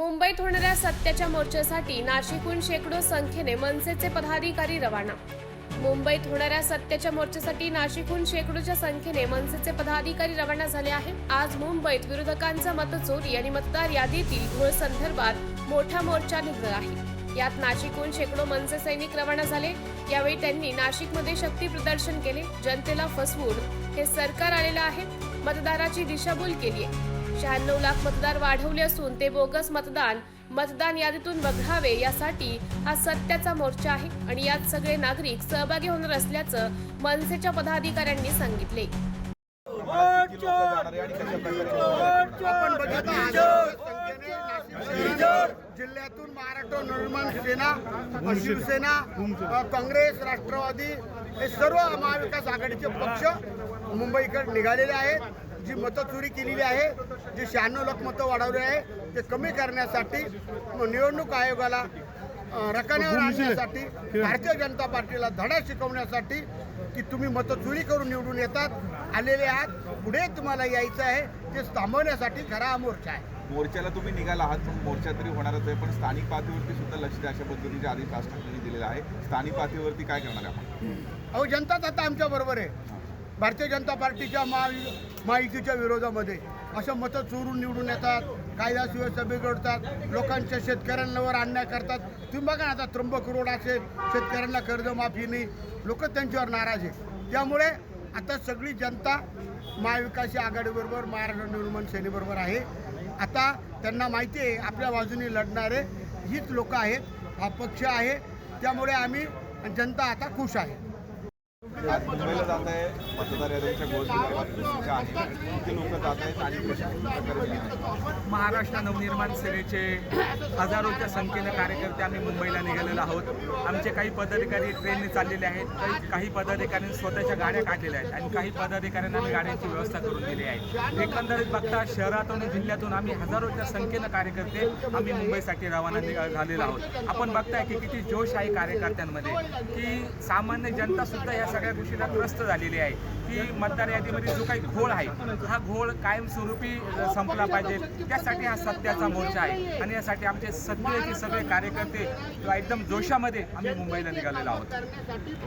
मुंबईत होणाऱ्या सत्याच्या मोर्चासाठी नाशिकहून शेकडो संख्येने मनसेचे पदाधिकारी रवाना. मुंबईत होणाऱ्या सत्याच्या मोर्चासाठी नाशिकहून शेकडोच्या संख्येने मनसेचे पदाधिकारी रवाना झाले आहेत. आज मुंबईत विरोधकांचा मतचोरी आणि मतदार यादीतील घोळ संदर्भात मोठा मोर्चा निघला आहे. यात नाशिकहून शेकडो मनसे सैनिक रवाना झाले. यावेळी त्यांनी नाशिकमध्ये शक्ती प्रदर्शन केले. जनतेला फसवून हे सरकार आलेलं आहे. मतदाराची दिशाभूल केली आहे. शहाण्णव लाख मतदार वाढवले असून ते बोगस मतदान मतदान यादीतून वगळावे यासाठी हा सत्याचा मोर्चा आहे आणि यात सगळे नागरिक सहभागी होणार असल्याचं मनसेच्या पदाधिकाऱ्यांनी सांगितले. जिल्ह्यातून महाराष्ट्र निर्माण सेना शिवसेना काँग्रेस राष्ट्रवादी हे सर्व महाविकास आघाडीचे पक्ष मुंबईकडे निघालेले आहेत. जी मतं चोरी केलेली आहे जे शहाण्णव लाख मतं वाढवले आहे ते कमी करण्यासाठी निवडणूक आयोगाला रकान्यावर आणण्यासाठी भारतीय जनता पार्टीला धडा शिकवण्यासाठी की तुम्ही मतचोरी करून निवडून येतात आलेले आहात पुढे तुम्हाला यायचं आहे ते थांबवण्यासाठी खरा हा मोर्चा आहे. मोर्चाला तुम्ही निघाला आहात पण मोर्चा तरी होणारच आहे पण स्थानिक पातळीवरती सुद्धा लक्ष द्या अशा पद्धतीचे आदेश राज ठाकरेंनी दिलेला आहे. स्थानिक पातळीवरती काय करणार आहे आपण? अहो जनताच आता आमच्या बरोबर आहे. भारतीय जनता पार्टीच्या महा महायुतीच्या विरोधामध्ये असं मतं चोरून निवडून येतात कायदा सुव्यवस्था बिघडतात लोकांच्या शेतकऱ्यांवर अन्याय करतात. तुम्ही बघा ना आता त्र्यंबक रोड असेल शेतकऱ्यांना कर्जमाफी नाही लोक त्यांच्यावर नाराज आहे त्यामुळे आता सगळी जनता महाविकास आघाडीबरोबर महाराष्ट्र निर्माण सेनेबरोबर आहे. आता त्यांना माहिती आहे आपल्या बाजूने लढणारे हीच लोकं आहेत हा पक्ष आहे. त्यामुळे आम्ही जनता आता खुश आहे. आज मुंबईला जात आहे. मतदार यादीच्या गोष्टीच्या आहे. किती लोक जात आहेत आणि महाराष्ट्र नवनिर्माण सेनेचे हजारोच्या संख्येनं कार्यकर्ते आम्ही मुंबईला निघालेलो आहोत. आमचे काही पदाधिकारी ट्रेनने चाललेले आहेत. काही काही पदाधिकाऱ्यांनी स्वतःच्या गाड्या काढलेल्या आहेत आणि काही पदाधिकाऱ्यांना आम्ही गाड्यांची व्यवस्था करून दिली आहे. एकंदरीत बघता शहरातून आणि जिल्ह्यातून आम्ही हजारोच्या संख्येनं कार्यकर्ते आम्ही मुंबईसाठी रवाना झालेलो आहोत. आपण बघताय की किती जोश आहे कार्यकर्त्यांमध्ये की सामान्य जनता सुद्धा या सगळ्या गोष्टीला त्रस्त झालेली आहे. की मतदार यादीमध्ये जो काही घोळ आहे हा घोळ कायमस्वरूपी संपला पाहिजे. त्यासाठी हा सत्याचा मोर्चा आहे. आणि यासाठी आमचे सगळेचे सगळे कार्यकर्ते एकदम जोशामध्ये आम्ही मुंबईला निघालेलो आहोत.